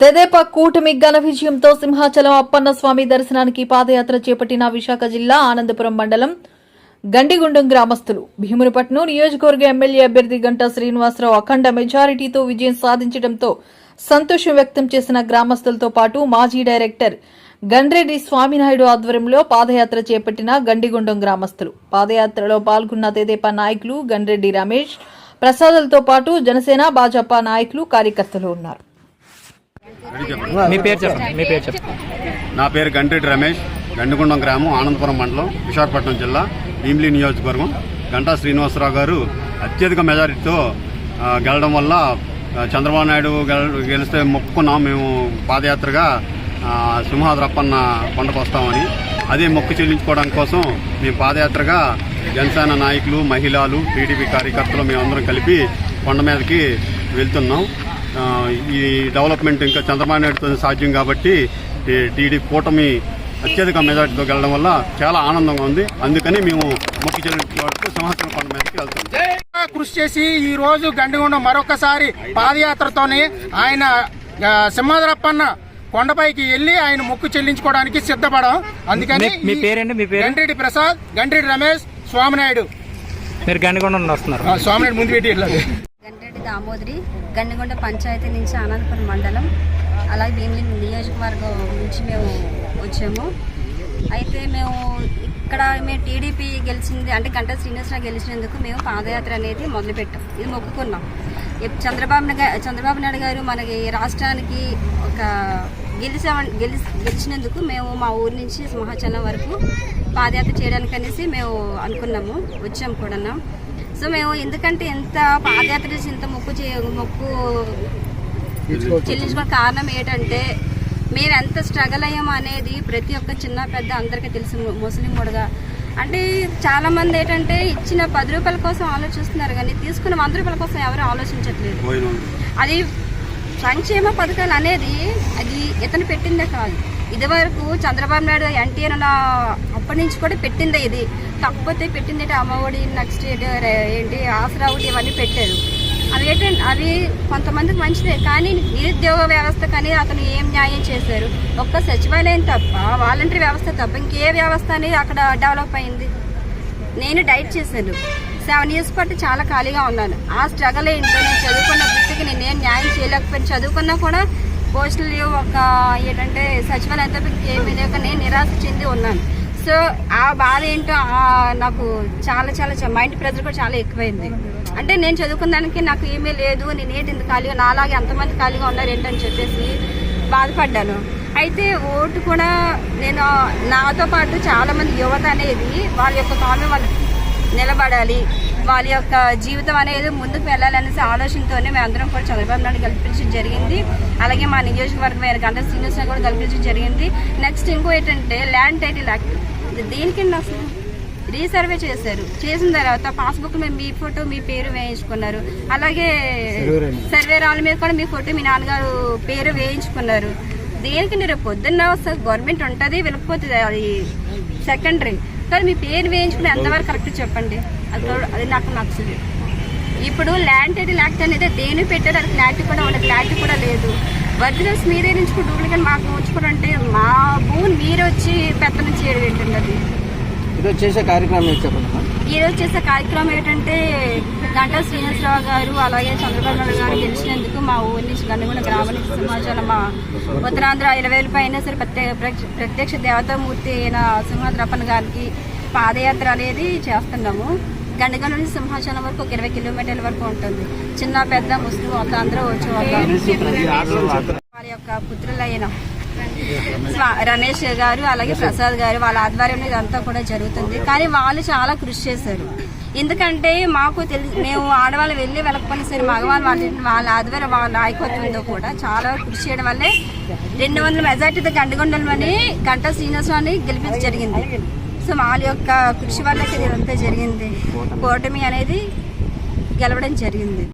తెదేపా కూటమి ఘన విజయంతో సింహాచలం అప్పన్న స్వామి దర్శనానికి పాదయాత్ర చేపట్టిన విశాఖ జిల్లా ఆనందపురం మండలం గండిగుండం గ్రామస్తులు. భీమునిపట్నం నియోజకవర్గ ఎమ్మెల్యే అభ్యర్థి గంటా శ్రీనివాసరావు అఖండ మెజారిటీతో విజయం సాధించడంతో సంతోషం వ్యక్తం చేసిన గ్రామస్తులతో పాటు మాజీ డైరెక్టర్ గండ్రెడ్డి స్వామినాయుడు ఆధ్వర్యంలో పాదయాత్ర చేపట్టిన గండిగుండం గ్రామస్తులు. పాదయాత్రలో పాల్గొన్న తెదేపా నాయకులు గండ్రెడ్డి రమేష్ ప్రసాదులతో పాటు జనసేన భాజపా నాయకులు కార్యకర్తలు ఉన్నారు. మీ పేరు చెప్పండి మీ పేరు చెప్పండి. నా పేరు గంటెడ్డి రమేష్ గండిగుండం గ్రామం ఆనందపురం మండలం విశాఖపట్నం జిల్లా భీమిలి నియోజకవర్గం. గంటా శ్రీనివాసరావు గారు అత్యధిక మెజారిటీతో గెలడం వల్ల చంద్రబాబు నాయుడు గెల- గెలిస్తే మొక్కుకున్నాం మేము పాదయాత్రగా సింహాద్రప్పన్న కొండకు వస్తామని. అదే మొక్కు చెల్లించుకోవడం కోసం మేము పాదయాత్రగా జనసేన నాయకులు మహిళలు టీడీపీ కార్యకర్తలు మేమందరం కలిపి కొండ మీదకి వెళ్తున్నాం. ఈ డెవలప్మెంట్ ఇంకా చంద్రబాబు నాయుడుతో సాధ్యం కాబట్టి టీడీ కూటమి అత్యధిక మెజార్టీతో గెలడం వల్ల చాలా ఆనందంగా ఉంది. అందుకని మేము మొక్కి వరకు సింహాచలం కొండ మీదకి వెళ్తున్నాం కృషి చేసి ఈ రోజు గండిగుండం మరొకసారి పాదయాత్రతోనే ఆయన సింహాద్రప్పన్న కొండపైకి వెళ్ళి ఆయన మొక్కు చెల్లించుకోవడానికి సిద్ధపడం. అందుకని మీ- పేరండి, మీ పేరు? గంటిరెడ్డి ప్రసాద్ గంటిరెడ్డి రమేష్ స్వామినాయుడు. మీరు గండికొండ నుండి వస్తున్నారు స్వామినాయుడు ముందు పెట్టి వెళ్ళాలి గండ్రెడ్డి దామోదరి గండిగొండ పంచాయతీ నుంచి ఆనందపురం మండలం అలాగే భీమిలి నియోజకవర్గం నుంచి మేము వచ్చాము. అయితే మేము ఇక్కడ మేము టీడీపీ గెలిచింది అంటే గంట శ్రీనివాసరావు గెలిచినందుకు మేము పాదయాత్ర అనేది మొదలుపెట్టాం. ఇది మొక్కుకున్నాం. చంద్రబాబు చంద్రబాబు నాయుడు గారు మనకి రాష్ట్రానికి ఒక గెలిచా గెలి గెలిచినందుకు మేము మా ఊరి నుంచి సింహాచలం వరకు పాదయాత్ర చేయడానికి అనేసి మేము అనుకున్నాము. వచ్చాము కూడా సో మేము ఎందుకంటే ఎంత పాదయాత్ర చేసి ఇంత మొక్కు చే మొక్కు చెల్లించుకోవడం కారణం ఏంటంటే మేము ఎంత స్ట్రగల్ అయ్యాము అనేది ప్రతి ఒక్క చిన్న పెద్ద అందరికీ తెలుసు ముస్లిం కూడా. అంటే చాలా మంది ఏంటంటే ఇచ్చిన పది రూపాయల కోసం ఆలోచిస్తున్నారు కానీ తీసుకున్న వంద రూపాయల కోసం ఎవరు ఆలోచించట్లేదు. అది సంక్షేమ పథకాలు అనేది అది ఇతను పెట్టిందే కాదు. ఇదివరకు చంద్రబాబు నాయుడు ఎన్టీఆర్ అన్న అప్పటి నుంచి కూడా పెట్టిందే ఇది. కాకపోతే పెట్టింది అంటే అమ్మఒడి నెక్స్ట్ ఏంటి? ఆసరా ఒకటి ఇవన్నీ పెట్టారు. అవి ఏంటంటే అవి కొంతమందికి మంచిదే కానీ నిరుద్యోగ వ్యవస్థ కానీ అతను ఏం న్యాయం చేశారు? ఒక్క సచివాలయం తప్ప వాలంటరీ వ్యవస్థ తప్ప ఇంకే వ్యవస్థ అనేది అక్కడ డెవలప్ అయింది. నేను డైట్ చేశాను. సెవెన్ ఇయర్స్ పాటు చాలా ఖాళీగా ఉన్నాను. ఆ స్ట్రగల్ ఏంటో? నేను చదువుకున్న వృత్తికి నేనేం న్యాయం చేయలేకపోయినా. చదువుకున్నా కూడా పోస్టులు ఒక ఏంటంటే సచివాలయం తప్ప ఇంకేమీ లేక నేను నిరాశ చెంది ఉన్నాను. సో ఆ బాధ ఏంటో నాకు చాలా చాలా మైండ్ ప్రెజర్ కూడా చాలా ఎక్కువైంది. అంటే నేను చదువుకున్న దానికి నాకు ఏమీ లేదు. నేను ఏంటి ఇంత ఖాళీగా నాలాగే ఎంతమంది ఖాళీగా ఉన్నారు ఏంటని చెప్పేసి బాధపడ్డాను. అయితే ఓటు కూడా నేను నాతో పాటు చాలామంది యువత అనేది వాళ్ళ యొక్క కాలం వాళ్ళు నిలబడాలి. వాళ్ళ యొక్క జీవితం అనేది ముందుకు వెళ్ళాలనేసి ఆలోచనతోనే మేము అందరం కూడా చంద్రబాబు నాయుడు కల్పించడం జరిగింది. అలాగే మా నియోజకవర్గం గంట శ్రీనివాసరావు కూడా కల్పించడం జరిగింది. నెక్స్ట్ ఇంకో ఏంటంటే ల్యాండ్ టైటిల్ యాక్ట్. దేనికండి అసలు? రీసర్వే చేశారు. చేసిన తర్వాత పాస్బుక్ మీద మీ ఫోటో మీ పేరు వేయించుకున్నారు. అలాగే సర్వే రాళ్ళ మీద కూడా మీ ఫోటో మీ నాన్నగారు పేరు వేయించుకున్నారు. దేనికి రేపు పొద్దున్న వస్తుంది గవర్నమెంట్ ఉంటుంది వెళ్ళిపోతుంది అది సెకండరీ. కానీ మీ పేరు వేయించుకుని ఎంతవరకు కరెక్ట్ చెప్పండి? అది అది నాకు నచ్చదు ఇప్పుడు ల్యాండ్ టైటిల్ యాక్ట్ అనేది దేని పెట్టారు అది క్లారిటీ కూడా ఉండదు క్లారిటీ కూడా లేదు. ఒరిజినల్స్ మీరే నుంచి డూప్లికేట్ మాకు ఉంచుకోవడం అంటే మా భూమిని మీరు వచ్చి పెత్తనం చేయడం ఏంటండి అది ఈరోజు చేసే కార్యక్రమం ఏంటి చెప్పండి అమ్మా. ఈ రోజు చేసే కార్యక్రమం ఏంటంటే గంటా శ్రీనివాసరావు గారు అలాగే చంద్రబాబు నాయుడు గారు గెలిచినందుకు మా ఊరి నుంచి గన్నగొండ గ్రామానికి సమాచారం మా ఉత్తరాంధ్ర ఇరవై పైన సరే ప్రత్యేక ప్రత్యక్ష- ప్రత్యక్ష దేవతామూర్తి అయిన సింహాద్రప్పన్ గారికి పాదయాత్ర అనేది చేస్తున్నాము. గండగం నుంచి సింహాచలం వరకు ఒక ఇరవై కిలోమీటర్ల వరకు ఉంటుంది. చిన్న పెద్ద ముస్లిం అంతా అందరూ వచ్చి వాళ్ళ యొక్క పుత్రులైన రమేష్ గారు అలాగే ప్రసాద్ గారు వాళ్ళ ఆధ్వర్యంలో ఇదంతా కూడా జరుగుతుంది. కానీ వాళ్ళు చాలా కృషి చేశారు. ఎందుకంటే మాకు తెలి మేము ఆడవాళ్ళు వెళ్ళి వెళ్ళకపోయినా సరే మగవాళ్ళు వాళ్ళ వాళ్ళ ఆధ్వర్యం వాళ్ళ నాయకత్వంలో కూడా చాలా కృషి చేయడం వల్లే రెండు వందల మెజార్టీతో గండగొండలని గంట శ్రీనివాసరావుని గెలిపించడం జరిగింది. సో వాళ్ళ యొక్క కృషి వల్లకి ఇదంతా జరిగింది. కూటమి అనేది గెలవడం జరిగింది.